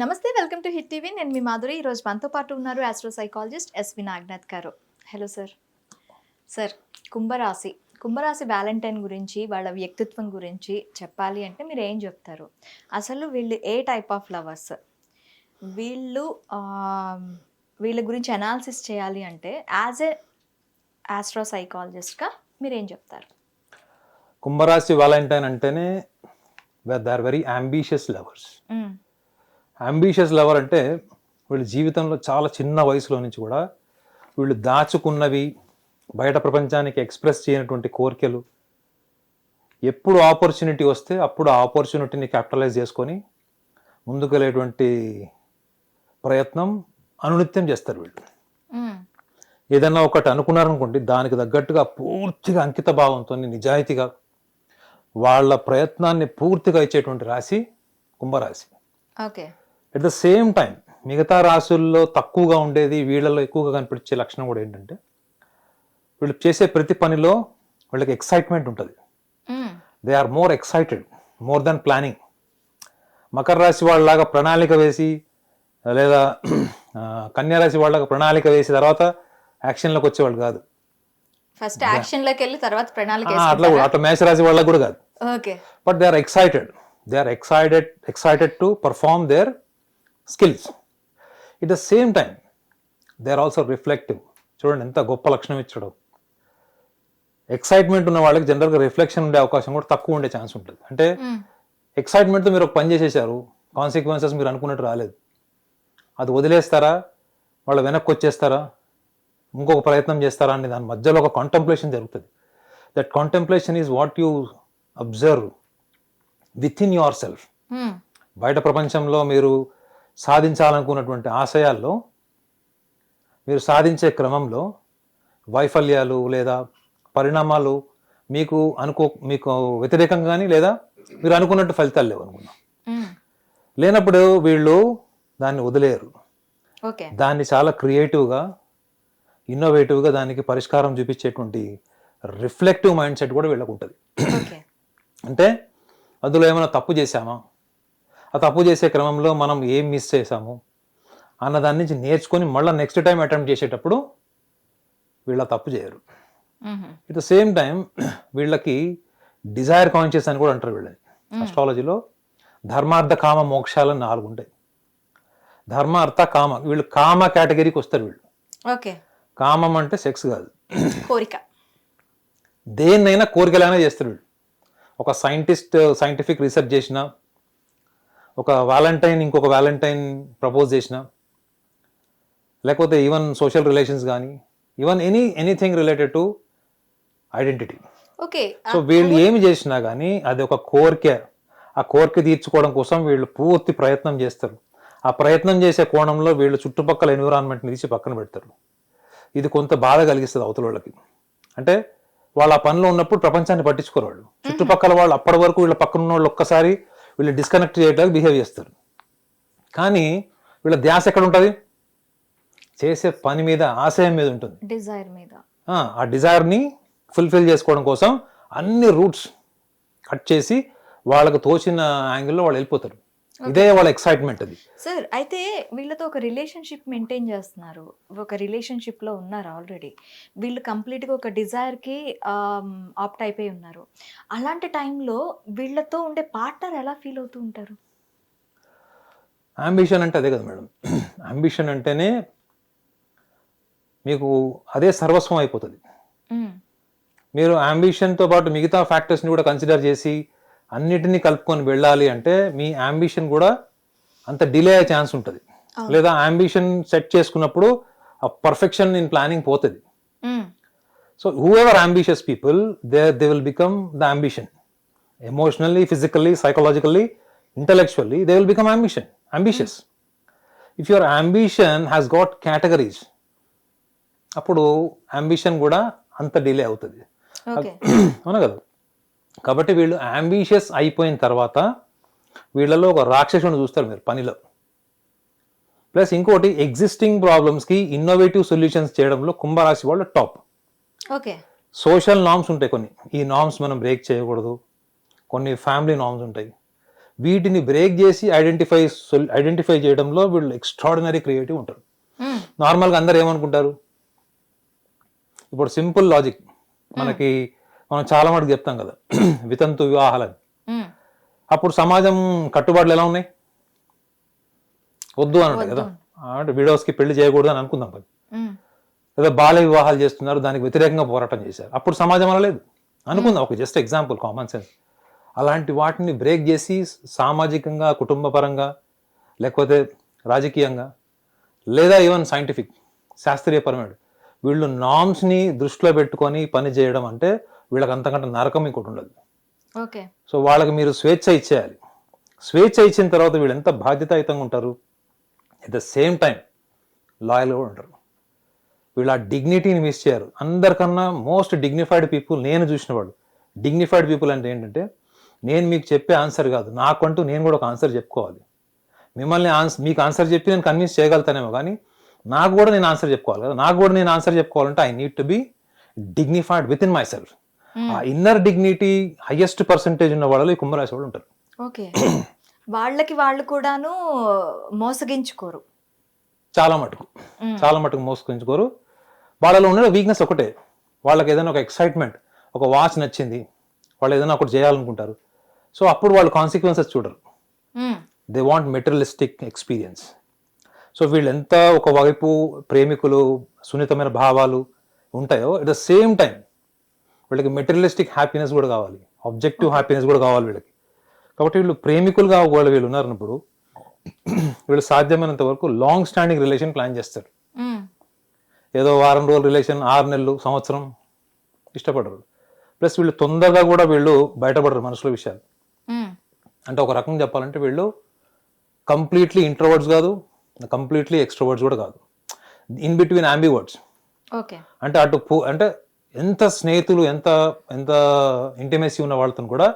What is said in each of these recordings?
నమస్తే welcome to hit TV. నేను మీ మాధురి. ఈరోజు మనతో పాటు ఉన్నారు ఆస్ట్రో సైకాలజిస్ట్ ఎస్వి నాగ్నాథ్ గారు. Hello sir. సార్ కుంభరాశి. కుంభరాశి వ్యాలంటైన్ గురించి వాళ్ళ వ్యక్తిత్వం గురించి చెప్పాలి అంటే మీరు ఏం చెప్తారు? అసలు వీళ్ళు ఏ టైప్ ఆఫ్ లవర్స్? వీళ్ళు వీళ్ళ గురించి అనాలిసిస్ చేయాలి అంటే యాజ్ ఏ ఆస్ట్రో సైకాలజిస్ట్గా మీరు ఏం చెప్తారు? కుంభరాశి వాలంటైన్ అంటేనే they are very ambitious lovers. Ambitious lover అంటే వీళ్ళ జీవితంలో చాలా చిన్న వయసులో నుంచి కూడా వీళ్ళు దాచుకున్నవి బయట ప్రపంచానికి ఎక్స్ప్రెస్ చేయనటువంటి కోరికలు ఎప్పుడు ఆపర్చునిటీ వస్తే అప్పుడు ఆ ఆపర్చునిటీని క్యాపిటలైజ్ చేసుకొని ముందుకెళ్ళేటువంటి ప్రయత్నం అనునిత్యం చేస్తారు వీళ్ళు. ఏదన్నా ఒకటి అనుకున్నారనుకోండి దానికి తగ్గట్టుగా పూర్తిగా అంకిత భావంతో నిజాయితీగా వాళ్ళ ప్రయత్నాన్ని పూర్తిగా ఇచ్చేటువంటి రాశి కుంభరాశి. Okay. At the same time మిగతా రాశుల్లో తక్కువగా ఉండేది వీళ్ళలో ఎక్కువగా కనిపించే లక్షణం కూడా ఏంటంటే వీళ్ళు చేసే ప్రతి పనిలో వీళ్ళకి ఎక్సైట్మెంట్ ఉంటుంది. They are more excited more than planning Makar రాశి వాళ్ళలాగా ప్రణాళిక వేసి లేదా ఆ, కన్యా రాశి వాళ్ళగా ప్రణాళిక వేసి తర్వాత యాక్షన్లోకి వచ్చేవాళ్ళు కాదు. ఫస్ట్ యాక్షన్లోకి వెళ్ళి తర్వాత ప్రణాళిక అట్లా కూడా అట్లా మేషరాశి వాళ్ళకు కూడా కాదు. Okay but they are excited they are excited excited to perform their skills at the same time they are also reflective చూడండి ఎంత గొప్ప లక్షణం ఇచ్చడం. ఎక్సైట్మెంట్ ఉన్న వాళ్ళకి జనరల్గా రిఫ్లెక్షన్ ఉండే అవకాశం కూడా తక్కువ ఉండే ఛాన్స్ ఉంటుంది. అంటే. ఎక్సైట్మెంట్తో మీరు ఒక పని చేసేసారు కాన్సిక్వెన్సెస్ మీరు అనుకున్నట్టు రాలేదు. అది వదిలేస్తారా? వాళ్ళ వెనక్కి వచ్చేస్తారా? ఇంకొక ప్రయత్నం చేస్తారా అని దాని మధ్యలో ఒక కాంటంప్లేషన్ జరుగుతుంది. That contemplation is what you observe within yourself. బయట ప్రపంచంలో మీరు సాధించాలనుకున్నటువంటి ఆశయాల్లో మీరు సాధించే క్రమంలో వైఫల్యాలు లేదా పరిణామాలు మీకు అనుకో మీకు వ్యతిరేకంగా కానీ లేదా మీరు అనుకున్నట్టు ఫలితాలు లేవు అనుకున్నాం. లేనప్పుడు వీళ్ళు దాన్ని వదిలేరు. దాన్ని చాలా క్రియేటివ్గా ఇన్నోవేటివ్గా దానికి పరిష్కారం చూపించేటువంటి రిఫ్లెక్టివ్ మైండ్ సెట్ కూడా వీళ్ళకు ఉంటుంది. అంటే అందులో ఏమైనా తప్పు చేశామా? ఆ తప్పు చేసే క్రమంలో మనం ఏం మిస్ చేసాము అన్న దాని నుంచి నేర్చుకొని మళ్ళీ నెక్స్ట్ టైం అటెంప్ట్ చేసేటప్పుడు వీళ్ళ తప్పు చేయరు. ఇట్ ద సేమ్ టైం వీళ్ళకి డిజైర్ కాన్షియస్ అని కూడా అంటారు వీళ్ళని. అస్ట్రాలజీలో ధర్మార్థ కామ మోక్షాలు నాలుగు ఉంటాయి. ధర్మ అర్థ కామ వీళ్ళు కామ కేటగిరీకి వస్తారు వీళ్ళు. ఓకే. కామం అంటే సెక్స్ కాదు. కోరిక. దేన్నైనా కోరికలైనా చేస్తారు వీళ్ళు. ఒక సైంటిస్ట్ సైంటిఫిక్ రీసెర్చ్ చేసిన ఒక వ్యాలంటైన్ ఇంకొక వ్యాలంటైన్ ప్రపోజ్ చేసిన లేకపోతే ఈవెన్ సోషల్ రిలేషన్స్ కానీ even any anything related to identity okay so వీళ్ళు ఏమి చేసినా కానీ అది ఒక కోరిక. ఆ కోరిక తీర్చుకోవడం కోసం వీళ్ళు పూర్తి ప్రయత్నం చేస్తారు. ఆ ప్రయత్నం చేసే కోణంలో వీళ్ళు చుట్టుపక్కల ఎన్విరాన్మెంట్ని తీసి పక్కన పెడతారు. ఇది కొంత బాధ కలిగిస్తుంది అవతల వాళ్ళకి. అంటే వాళ్ళు ఆ పనిలో ఉన్నప్పుడు ప్రపంచాన్ని పట్టించుకోరు వాళ్ళు. చుట్టుపక్కల వాళ్ళు అప్పటి వరకు వీళ్ళ పక్కన ఉన్న వాళ్ళు ఒక్కసారి వీళ్ళు డిస్కనెక్ట్ చేయడానికి బిహేవ్ చేస్తారు. కానీ వీళ్ళ ధ్యాస ఎక్కడ ఉంటుంది చేసే పని మీద ఆశయం మీద ఉంటుంది. డిజైర్ మీద. ఆ, ఆ డిజైర్ని ఫుల్ఫిల్ చేసుకోవడం కోసం అన్ని రూట్స్ కట్ చేసి వాళ్ళకు తోచిన యాంగిల్లో వాళ్ళు వెళ్ళిపోతారు. ఇదే వాళ్ళ ఎక్సైట్మెంట్ అది. సార్ అయితే వీళ్ళతో ఒక రిలేషన్షిప్ మెయింటైన్ చేస్తున్నారు. ఒక రిలేషన్షిప్లో ఉన్నారు ఆల్రెడీ వీళ్ళు కంప్లీట్గా ఒక డిజైర్కి ఆప్ట్ అయిపోయి ఉన్నారు. అలాంటి టైంలో వీళ్ళతో ఉండే పార్ట్నర్ ఎలా ఫీల్ అవుతూ ఉంటారు? అంబిషన్ అంటే అదే కదా మేడం అంబిషన్ అంటేనే మీకు అదే సర్వస్వం అయిపోతుంది. మ్మ్. మీరు అంబిషన్తో పాటు మిగతా ఫ్యాక్టర్స్ని కూడా కన్సిడర్ చేసి అన్నిటినీ కలుపుకొని వెళ్ళాలి అంటే మీ అంబిషన్ కూడా అంత డిలే అయ్యే ఛాన్స్ ఉంటుంది. లేదా అంబిషన్ సెట్ చేసుకున్నప్పుడు ఆ పర్ఫెక్షన్ ఇన్ ప్లానింగ్ పోతుంది. So whoever ambitious people they they will become the ambition emotionally physically psychologically intellectually they will become ambition ambitious if your ambition has got categories అప్పుడు ambition కూడా అంత delay అవుతుంది. అవునా కదా? కాబట్టి వీళ్ళు అంబిషియస్ అయిపోయిన తర్వాత వీళ్ళలో ఒక రాక్షసుని చూస్తారు మీరు పనిలో. ప్లస్ ఇంకోటి ఎగ్జిస్టింగ్ ప్రాబ్లమ్స్కి ఇన్నోవేటివ్ సొల్యూషన్స్ చేయడంలో కుంభరాశి వాళ్ళు టాప్ ఓకే సోషల్ నామ్స్ ఉంటాయి కొన్ని. ఈ నామ్స్ మనం బ్రేక్ చేయకూడదు. కొన్ని ఫ్యామిలీ నామ్స్ ఉంటాయి. వీటిని బ్రేక్ చేసి ఐడెంటిఫై ఐడెంటిఫై చేయడంలో వీళ్ళు ఎక్స్ట్రాడినరీ క్రియేటివ్ ఉంటారు. నార్మల్గా అందరు ఏమనుకుంటారు? ఇప్పుడు సింపుల్ లాజిక్ మనకి మనం చాలా మటుకు చెప్తాం కదా. వితంతు వివాహాలని. అప్పుడు సమాజం కట్టుబాట్లు ఎలా ఉన్నాయి? వద్దు అన్నట్టు కదా. అంటే విడోస్కి పెళ్ళి చేయకూడదు అని అనుకుందాం కదా. లేదా బాల్య వివాహాలు చేస్తున్నారు దానికి వ్యతిరేకంగా పోరాటం చేశారు. అప్పుడు సమాజం అలా లేదు. అనుకుందాం ఒక జస్ట్ ఎగ్జాంపుల్ కామన్ సెన్స్ అలాంటి వాటిని బ్రేక్ చేసి సామాజికంగా కుటుంబపరంగా లేకపోతే రాజకీయంగా లేదా ఈవెన్ సైంటిఫిక్ శాస్త్రీయపరమైన వీళ్ళు నామ్స్ని దృష్టిలో పెట్టుకొని పని చేయడం అంటే వీళ్ళకి అంతకంటే నరకం ఇంకోటి ఉండదు. ఓకే. సో వాళ్ళకి మీరు స్వేచ్ఛ ఇచ్చేయాలి. స్వేచ్ఛ ఇచ్చిన తర్వాత వీళ్ళు ఎంత బాధ్యతాయుతంగా ఉంటారు? ఎట్ ద సేమ్ టైం లాయల్గా కూడా ఉంటారు. వీళ్ళు ఆ డిగ్నిటీని మిస్ చేయరు. అందరికన్నా మోస్ట్ డిగ్నిఫైడ్ పీపుల్ నేను చూసిన వాళ్ళు. డిగ్నిఫైడ్ పీపుల్ అంటే ఏంటంటే నేను మీకు చెప్పే ఆన్సర్ కాదు. నాకంటూ నేను కూడా ఒక ఆన్సర్ చెప్పుకోవాలి. మిమ్మల్ని ఆన్సర్ మీకు ఆన్సర్ చెప్పి నేను కన్విన్స్ చేయగలుగుతానేమో కానీ నాకు కూడా నేను ఆన్సర్ చెప్పుకోవాలి కదా. నాకు కూడా నేను ఆన్సర్ చెప్పుకోవాలంటే I need to be dignified within myself ఆ ఇన్నర్ డిగ్నిటీ హైయెస్ట్ పర్సంటేజ్ ఉన్న వాళ్ళు ఈ కుంభరాశి వాళ్ళు ఉంటారు. ఓకే. వాళ్ళకి వాళ్ళు కూడాను మోసగించుకోరు. చాలా మటుకు. చాలా మటుకు మోసుకుంచుకోరు వాళ్ళలో ఉండే వీక్నెస్ ఒకటే. వాళ్ళకి ఏదైనా ఒక ఎక్సైట్మెంట్ ఒక వాచ్ నచ్చింది వాళ్ళు ఏదైనా ఒకటి చేయాలనుకుంటారు. సో అప్పుడు వాళ్ళు కాన్సిక్వెన్సెస్ చూడరు. They want materialistic experience so వీళ్ళు ఎంత ఒకవైపు ప్రేమికులు సున్నితమైన భావాలు ఉంటాయో ఎట్ ద సేమ్ టైం వీళ్ళకి మెటీరియలిస్టిక్ హ్యాపీనెస్ కూడా కావాలి. ఆబ్జెక్టివ్ హ్యాపీనెస్ కూడా కావాలి వీళ్ళకి. కాబట్టి వీళ్ళు ప్రేమికులుగా ఒకవేళ వీళ్ళు ఉన్నారన్నప్పుడు వీళ్ళు సాధ్యమైనంత వరకు లాంగ్ స్టాండింగ్ రిలేషన్ ప్లాన్ చేస్తారు. మ్మ్. ఏదో వారం రోజుల రిలేషన్ ఆరు నెలలు సంవత్సరం ఇష్టపడరు. ప్లస్ వీళ్ళు తొందరగా కూడా వీళ్ళు బయటపడరు మనుషుల విషయాలు. మ్మ్. అంటే ఒక రకం చెప్పాలంటే వీళ్ళు కంప్లీట్లీ ఇంట్రోవర్డ్స్ కాదు కంప్లీట్లీ ఎక్స్ట్రోవర్డ్స్ కూడా కాదు. ఇన్ బిట్వీన్ వర్డ్స్ ఓకే అంటే అటు అంటే ఎంత స్నేహితులు ఎంత ఎంత ఇంటిమేసీ ఉన్న వాళ్ళతో కూడా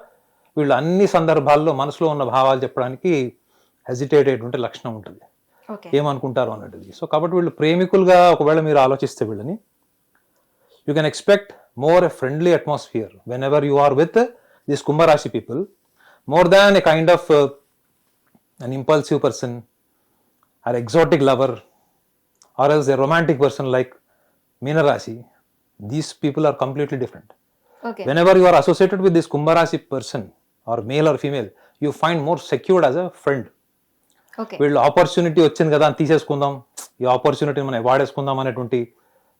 వీళ్ళు అన్ని సందర్భాల్లో మనసులో ఉన్న భావాలు చెప్పడానికి హెజిటేట్ అయ్యేటువంటి లక్షణం ఉంటుంది. ఏమనుకుంటారు అన్నట్టుది సో కాబట్టి వీళ్ళు ప్రేమికులుగా ఒకవేళ మీరు ఆలోచిస్తే వీళ్ళని you can expect more a friendly atmosphere whenever you are with this కుంభరాశి people more than a kind of an impulsive person or exotic lover or else a romantic person like మీనరాశి these people are completely different whenever you are associated with this kumbharasi person or male or female you find more secured as a friend. Okay వీళ్ళు opportunity వచ్చింది కదా అని తీసేసుకుందాం. ఈ ఆపర్చునిటీని మనం వాడేసుకుందాం అనేటువంటి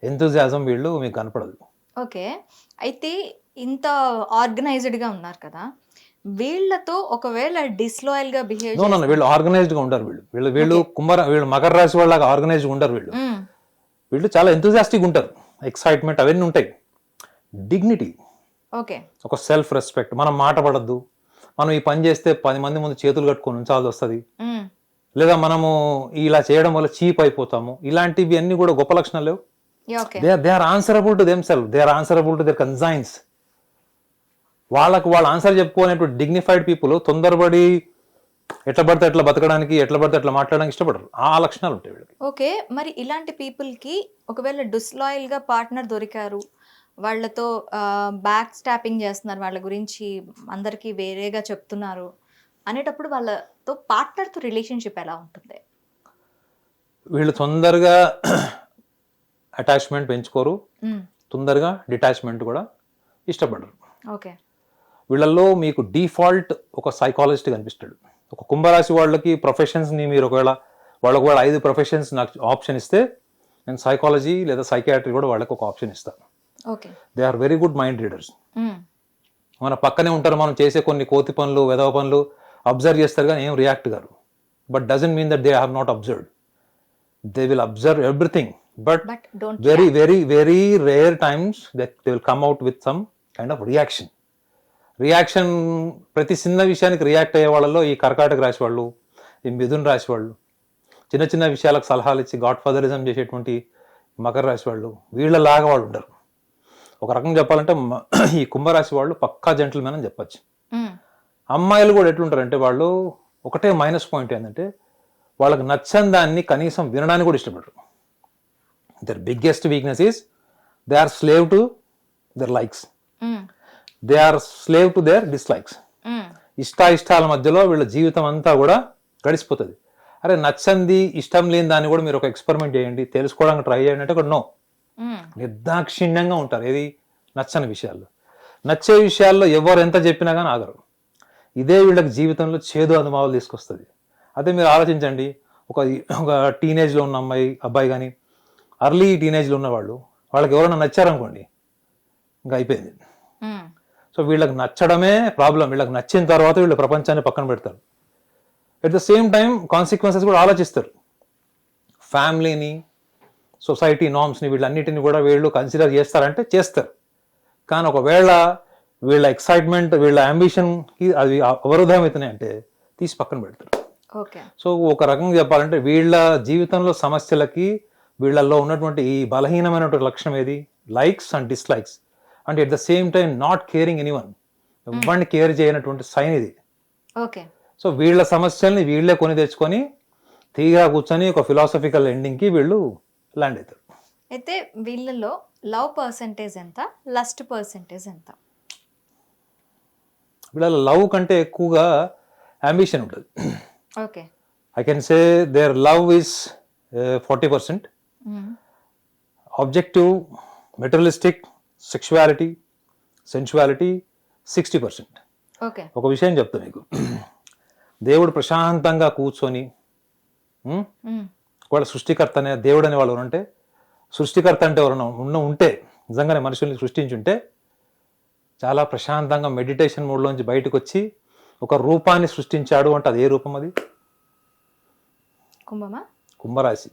ఎంతజాజం వీళ్ళు మీకు కనపడదు. ఓకే. అయితే ఇంత ఆర్గనైజ్డ్గా ఉన్నారు కదా వీళ్ళతో ఒకవేళ డిస్లాయల్గా బిహేవ్ నో నో వీళ్ళు ఆర్గనైజ్డ్గా ఉంటారు వీళ్ళు. వీళ్ళు వీళ్ళు కుంభర వీళ్ళు మకర రాశి వాళ్ళగా ఆర్గనైజ్డ్ ఉంటారు వీళ్ళు. వీళ్ళు చాలా ఎంతజాస్టిక్ ఉంటారు. ఎక్సైట్మెంట్ అవన్నీ ఉంటాయి. Dignity okay. ఒక సెల్ఫ్ రెస్పెక్ట్ మనం మాట పడద్దు. మనం ఈ పని చేస్తే పది మంది ముందు చేతులు కట్టుకొని ఉంచాల్సి వస్తుంది. లేదా మనము ఇలా చేయడం వల్ల చీప్ అయిపోతాము. ఇలాంటివి అన్ని కూడా గొప్ప లక్షణాలు they they are answerable to themself they are answerable to their conscience వాళ్ళకు వాళ్ళ ఆన్సర్ చెప్పుకోనేటువంటి డిగ్నిఫైడ్ పీపుల్ తొందరపడి ఎట్లా పడితే ఎట్లా బతకడానికి ఎట్లా పడితే ఎట్లా మాట్లాడడానికి ఇష్టపడరు. ఆ లక్షణాలు ఉంటాయి వీళ్ళకి. ఓకే మరి ఇలాంటి people కి ఒకవేళ డిస్లాయల్గా పార్ట్నర్ దొరికారు వాళ్ళతో బ్యాక్ స్టాపింగ్ చేస్తున్నారు వాళ్ళ గురించి అందరికీ వేరేగా చెప్తున్నారు అనేటప్పుడు వాళ్ళతో పార్ట్నర్తో రిలేషన్షిప్ ఎలా ఉంటుంది? వీళ్ళు తొందరగా అటాచ్మెంట్ పెంచుకోరు. తొందరగా డిటాచ్మెంట్ కూడా ఇష్టపడరు. ఓకే. వీళ్ళల్లో మీకు డిఫాల్ట్ ఒక సైకాలజిస్ట్ కనిపిస్తాడు. ఒక కుంభరాశి వాళ్ళకి ప్రొఫెషన్స్ని మీరు ఒకవేళ వాళ్ళకు కూడా ఐదు ప్రొఫెషన్స్ నాకు ఆప్షన్ ఇస్తే నేను సైకాలజీ లేదా సైకాట్రీ కూడా వాళ్ళకి ఒక ఆప్షన్ ఇస్తాను okay. They are very good mind readers మన పక్కనే ఉంటారు మనం చేసే కొన్ని కోతి పనులు వెదవ పనులు అబ్జర్వ్ చేస్తారు కానీ ఏం రియాక్ట్ గారు but doesn't mean that they have not observed they will observe everything but very very very rare times that they will come out with some kind of reaction reaction ప్రతి చిన్న విషయానికి react అయ్యే వాళ్ళలో ఈ కర్కాటక రాశి వాళ్ళు ఈ మిథున్ రాశి వాళ్ళు చిన్న చిన్న విషయాలకు సలహాలు ఇచ్చి గాడ్ ఫాదరిజం చేసేటువంటి మకర రాశి వాళ్ళు వీళ్ళలాగా వాళ్ళు ఉంటారు ఒక రకంగా చెప్పాలంటే ఈ కుంభరాశి వాళ్ళు పక్కా జెంటిల్మెన్ అని చెప్పచ్చు. అమ్మాయిలు కూడా ఎట్లుంటారంటే వాళ్ళు ఒకటే మైనస్ పాయింట్ ఏంటంటే వాళ్ళకి నచ్చని దాన్ని కనీసం వినడానికి కూడా ఇష్టపడరు. Their biggest weakness is they are slave to their likes they are slave to their dislikes ఇష్ట ఇష్టాల మధ్యలో వీళ్ళ జీవితం అంతా కూడా గడిచిపోతుంది. అరే నచ్చంది ఇష్టం లేని దాన్ని కూడా మీరు ఒక ఎక్స్పెరిమెంట్ చేయండి తెలుసుకోవడానికి ట్రై చేయండి అంటే నో నిర్దాక్షిణ్యంగా ఉంటారు. ఏది? నచ్చని విషయాల్లో. నచ్చే విషయాల్లో ఎవరు ఎంత చెప్పినా కానీ ఆగరు. ఇదే వీళ్ళకి జీవితంలో చేదు అనుభవాలు తీసుకొస్తుంది. అదే మీరు ఆలోచించండి. ఒక ఒక టీనేజ్లో ఉన్న అమ్మాయి అబ్బాయి కానీ అర్లీ టీనేజ్లో ఉన్నవాళ్ళు వాళ్ళకి ఎవరైనా నచ్చారనుకోండి ఇంకా అయిపోయింది. సో వీళ్ళకి నచ్చడమే ప్రాబ్లం వీళ్ళకి నచ్చిన తర్వాత వీళ్ళు ప్రపంచాన్ని పక్కన పెడతారు. At the same time consequences కూడా ఆలోచిస్తారు. ఫ్యామిలీని సొసైటీ నామ్స్ని వీళ్ళన్నిటిని కూడా వీళ్ళు కన్సిడర్ చేస్తారంటే చేస్తారు. కానీ ఒకవేళ వీళ్ళ ఎక్సైట్మెంట్ వీళ్ళ అంబిషన్కి అది అవరోధం అవుతున్నాయి అంటే తీసి పక్కన పెడతారు. ఓకే సో ఒక రకంగా చెప్పాలంటే వీళ్ళ జీవితంలో సమస్యలకి వీళ్ళల్లో ఉన్నటువంటి ఈ బలహీనమైనటువంటి లక్షణం ఏది? Likes and dislikes and at the same time not caring anyone ఎవరిని కేర్ చేయనటువంటి సైన్ ఇది. ఓకే. సో వీళ్ళ సమస్యల్ని వీళ్ళే కొని తెచ్చుకొని తీగా కూర్చొని ఒక ఫిలాసఫికల్ ఎండింగ్కి వీళ్ళు ల్యాండ్ అవుతారు. అయితే వీళ్ళలో లవ్ పర్సంటేజ్ ఎంత? లస్ట్ పర్సంటేజ్ ఎంత? వీళ్ళ లవ్ కంటే ఎక్కువగా అంబిషన్ ఉంటుంది. Okay. I can say their love is forty percent. Objective materialistic sexuality sensuality sixty percent ఒక విషయం చెప్తా మీకు. దేవుడు ప్రశాంతంగా కూర్చొని. వాళ్ళ సృష్టికర్త అనే దేవుడు అనే వాళ్ళు ఉంటే సృష్టికర్త అంటే ఎవరైనా ఉన్న ఉంటే నిజంగానే మనుషుల్ని సృష్టించుంటే చాలా ప్రశాంతంగా మెడిటేషన్ మూడ్లోంచి బయటకు వచ్చి ఒక రూపాన్ని సృష్టించాడు అంటే అది ఏ రూపం అది? కుంభమా? కుంభరాశి.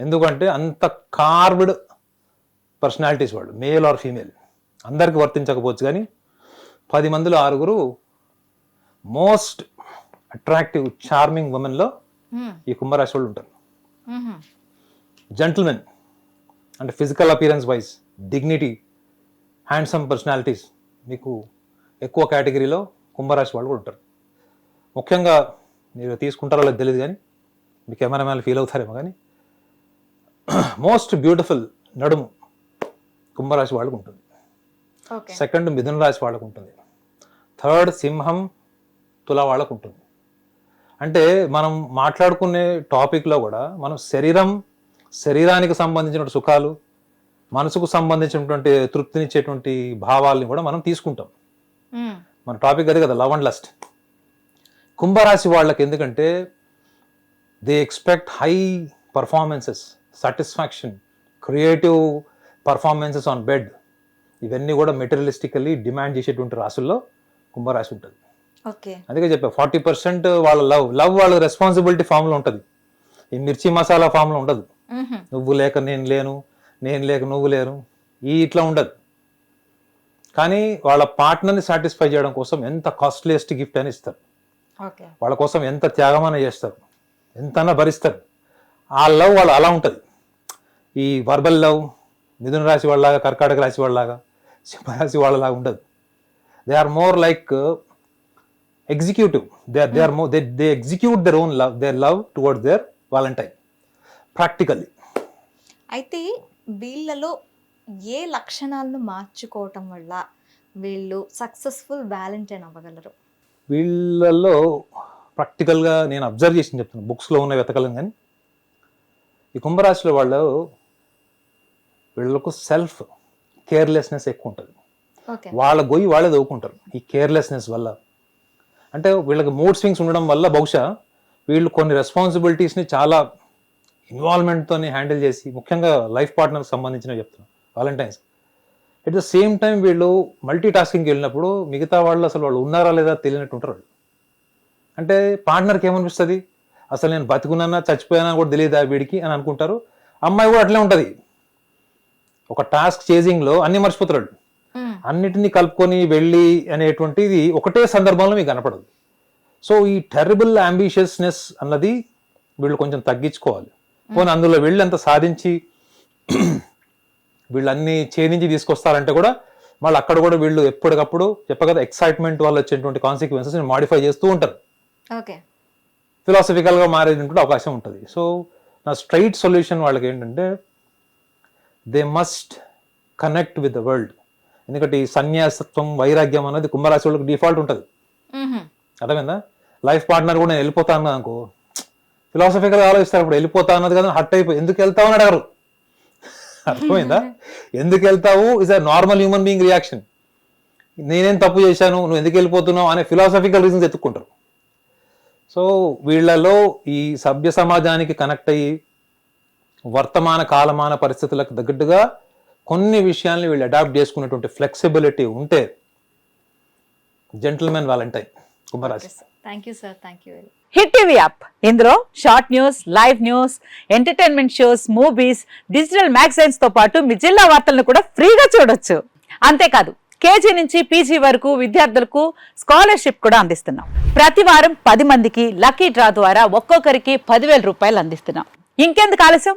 ఎందుకంటే అంత కార్వ్డ్ పర్సనాలిటీస్ వాళ్ళు మేల్ ఆర్ ఫీమేల్ అందరికి వర్తించకపోవచ్చు కానీ పది మందిలో ఆరుగురు మోస్ట్ అట్రాక్టివ్ చార్మింగ్ ఉమెన్లో మ్మ్. ఈ కుంభరాశి వాళ్ళు ఉంటారు. జెంటిల్మెన్ అంటే physical appearance wise dignity handsome personalities మీకు ఎక్కువ కేటగిరీలో కుంభరాశి వాళ్ళు కూడా ఉంటారు ముఖ్యంగా మీరు తీసుకుంటారో లేదో తెలియదు కానీ మీ కెమెరామ్యాన్ ఫీల్ అవుతారేమో కానీ మోస్ట్ బ్యూటిఫుల్ నడుము కుంభరాశి వాళ్ళకు ఉంటుంది. సెకండ్ మిథున రాశి వాళ్ళకు ఉంటుంది. థర్డ్ సింహం తుల వాళ్ళకు ఉంటుంది. అంటే మనం మాట్లాడుకునే టాపిక్లో కూడా మనం శరీరం శరీరానికి సంబంధించిన సుఖాలు మనసుకు సంబంధించినటువంటి తృప్తినిచ్చేటువంటి భావాల్ని కూడా మనం తీసుకుంటాం. మన టాపిక్ అది కదా లవ్ అండ్ లస్ట్ కుంభరాశి వాళ్ళకి ఎందుకంటే they expect high performances satisfaction creative performances on bed ఇవన్నీ కూడా మెటీరియలిస్టికల్లీ డిమాండ్ చేసేటువంటి రాశుల్లో కుంభరాశి ఉంటుంది. ఓకే. అందుకే చెప్పా ఫార్టీ పర్సెంట్ వాళ్ళ లవ్ లవ్ వాళ్ళ రెస్పాన్సిబిలిటీ ఫామ్లో ఉంటుంది. ఈ మిర్చి మసాలా ఫామ్లో ఉండదు. నువ్వు లేక నేను లేను నేను లేక నువ్వు లేను ఈ ఇట్లా ఉండదు. కానీ వాళ్ళ పార్ట్నర్ని సాటిస్ఫై చేయడం కోసం ఎంత కాస్ట్లీయెస్ట్ గిఫ్ట్ అని ఇస్తారు. వాళ్ళ కోసం ఎంత త్యాగమైనా చేస్తారు. ఎంతైనా భరిస్తారు. ఆ లవ్ వాళ్ళు అలా ఉంటుంది. ఈ వర్బల్ లవ్ మిథున రాశి వాళ్ళలాగా కర్కాటక రాశి వాళ్ళలాగా సింహరాశి వాళ్ళలాగా ఉండదు. They are more like executive they are they are more they they execute their own love their love towards their valentine practically అయితే వీళ్ళలో ఏ లక్షణాలను మార్చుకోవటం వల్ల వీళ్ళు సక్సెస్ఫుల్ వ్యాలంటైన్ అవ్వగలరు? వీళ్ళల్లో ప్రాక్టికల్గా నేను అబ్జర్వ్ చేసి చెప్తాను బుక్స్లో ఉన్న వెతకలం కానీ. ఈ కుంభరాశిలో వాళ్ళు వీళ్ళకు సెల్ఫ్ కేర్లెస్నెస్ ఎక్కువ ఉంటుంది వాళ్ళ గొయ్యి వాళ్ళే దవ్వుకుంటారు. ఈ కేర్లెస్నెస్ వల్ల. అంటే వీళ్ళకి మూడ్ స్వింగ్స్ ఉండడం వల్ల బహుశా వీళ్ళు కొన్ని రెస్పాన్సిబిలిటీస్ని చాలా ఇన్వాల్వ్మెంట్తో హ్యాండిల్ చేసి ముఖ్యంగా లైఫ్ పార్ట్నర్కి సంబంధించినవి చెప్తున్నాను valentines at the same time వీళ్ళు మల్టీ టాస్కింగ్కి వెళ్ళినప్పుడు మిగతా వాళ్ళు అసలు వాళ్ళు ఉన్నారా లేదా తెలియనట్టు ఉంటారు వాళ్ళు. అంటే పార్ట్నర్కి ఏమనిపిస్తుంది? అసలు నేను బతుకున్నానా చచ్చిపోయానా కూడా తెలియదా వీడికి అని అనుకుంటారు. అమ్మాయి కూడా అట్లే ఉంటుంది. ఒక టాస్క్ చేజింగ్లో అన్నీ మర్చిపోతారు మ్మ్. అన్నిటినీ కలుపుకొని వెళ్ళి అనేటువంటిది ఒకటే సందర్భంలో మీకు కనపడదు. సో ఈ టెరబుల్ అంబిషియస్నెస్ అన్నది వీళ్ళు కొంచెం తగ్గించుకోవాలి. పోనీ అందులో వెళ్ళి అంత సాధించి వీళ్ళు అన్ని ఛేదించి తీసుకొస్తారంటే కూడా మళ్ళీ అక్కడ కూడా వీళ్ళు ఎప్పటికప్పుడు చెప్పగదా ఎక్సైట్మెంట్ వల్ల వచ్చేటువంటి కాన్సిక్వెన్సెస్ మాడిఫై చేస్తూ ఉంటారు. ఫిలాసఫికల్గా మారేటువంటి అవకాశం ఉంటుంది. సో నా స్ట్రైట్ సొల్యూషన్ వాళ్ళకి ఏంటంటే they must connect with the world ఎందుకంటే ఈ సన్యాసత్వం వైరాగ్యం అనేది కుంభరాశి వాళ్ళకి డిఫాల్ట్ ఉంటుంది. అర్థమైందా? లైఫ్ పార్ట్నర్ కూడా నేను వెళ్ళిపోతాను అనుకో ఫిలాసఫికల్ ఆలోచిస్తారు ఇప్పుడు వెళ్ళిపోతా అన్నది కదా హట్ అయిపోయి ఎందుకు వెళ్తావు అని అడగరు. అర్థమైందా? ఎందుకు వెళ్తావు? Is a normal human being reaction నేనేం తప్పు చేశాను? నువ్వు ఎందుకు వెళ్ళిపోతున్నావు? అనే ఫిలాసఫికల్ రీజన్స్ ఎత్తుక్కుంటారు. సో వీళ్ళలో ఈ సభ్య సమాజానికి కనెక్ట్ అయ్యి వర్తమాన కాలమాన పరిస్థితులకు తగ్గట్టుగా కొన్ని విషయాల్ని వీళ్ళు అడాప్ట్ చేసుకున్నటువంటి ఫ్లెక్సిబిలిటీ ఉంటే జెంటిల్మెన్ వాలంటైన్ కుంభరాశి thank you sir thank you very Hit TV app ఇందులో short news live news entertainment shows movies digital మ్యాగజైన్స్తో పాటు మీ జిల్లా వార్తలను కూడా ఫ్రీగా చూడొచ్చు. అంతేకాదు కేజీ నుంచి పీజీ వరకు విద్యార్థులకు స్కాలర్షిప్ కూడా అందిస్తున్నాం. ప్రతి వారం పది మందికి లక్కీ డ్రా ద్వారా ఒక్కొక్కరికి పదివేల రూపాయలు అందిస్తున్నాం. ఇంకెందుకు ఆలస్యం?